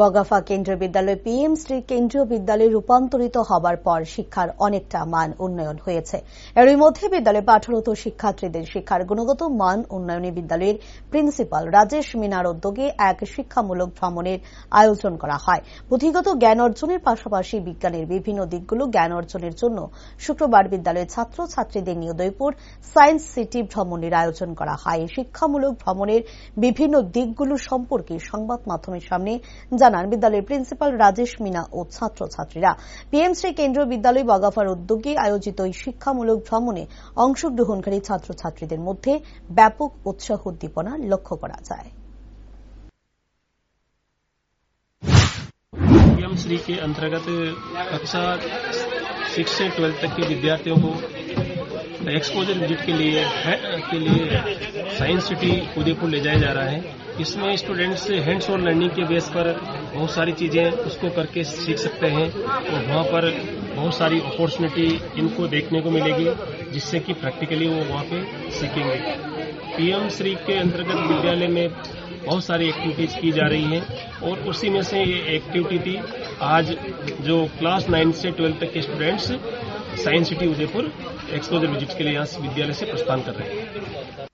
বগাফা কেন্দ্রীয় বিদ্যালয় পিএম শ্রী কেন্দ্রীয় বিদ্যালয়ে রূপান্তরিত হবার পর শিক্ষার অনেকটা মান উন্নয়ন হয়েছে। এরই মধ্যে বিদ্যালয়ে পাঠরত শিক্ষার্থীদের শিক্ষার গুণগত মান উন্নয়নে বিদ্যালয়ের প্রিন্সিপাল রাজেশ মিনার উদ্যোগে এক শিক্ষামূলক ভ্রমণের আয়োজন করা হয়। পুঁথিগত জ্ঞান অর্জনের পাশাপাশি বিজ্ঞানের বিভিন্ন দিকগুলো জ্ঞান অর্জনের জন্য শুক্রবার বিদ্যালয়ের ছাত্র ছাত্রীদের নিয়ে উদয়পুর সায়েন্স সিটি ভ্রমণের আয়োজন করা হয়। শিক্ষামূলক ভ্রমণের বিভিন্ন দিকগুলো সম্পর্কে সংবাদ মাধ্যমের সামনে জানান বিদ্যালয়ের প্রিন্সিপাল রাজেশ মিনা ও ছাত্রছাত্রীরা পিএমশ্রী কেন্দ্রীয় বিদ্যালয় বগাফার উদ্যোগে আয়োজিত এই শিক্ষামূলক ভ্রমণে অংশগ্রহণকারী ছাত্রছাত্রীদের মধ্যে ব্যাপক উৎসাহ উদ্দীপনা লক্ষ্য করা যায় पीएम श्री के अंतर्गत कक्षा सिक्स से ट्वेल्थ तक के विद्यार्थियों को एक्सपोजर विज़िट के लिए है, के लिए साइंस सिटी उदयपुर ले जाया जा रहा है। इसमें स्टूडेंट्स हैंड्स ऑन लर्निंग के बेस पर बहुत सारी चीज़ें उसको करके सीख सकते हैं और वहाँ पर बहुत सारी अपॉर्चुनिटी इनको देखने को मिलेगी जिससे कि प्रैक्टिकली वो वहाँ पे सीखेंगे। पीएम श्री के अंतर्गत विद्यालय में बहुत सारी एक्टिविटीज़ की जा रही हैं और उसी में से ये एक्टिविटी थी। आज जो क्लास नाइन से ट्वेल्थ तक के students science city Udaipur exposure visit के लिए यहाँ विद्यालय से प्रस्थान कर रहे हैं।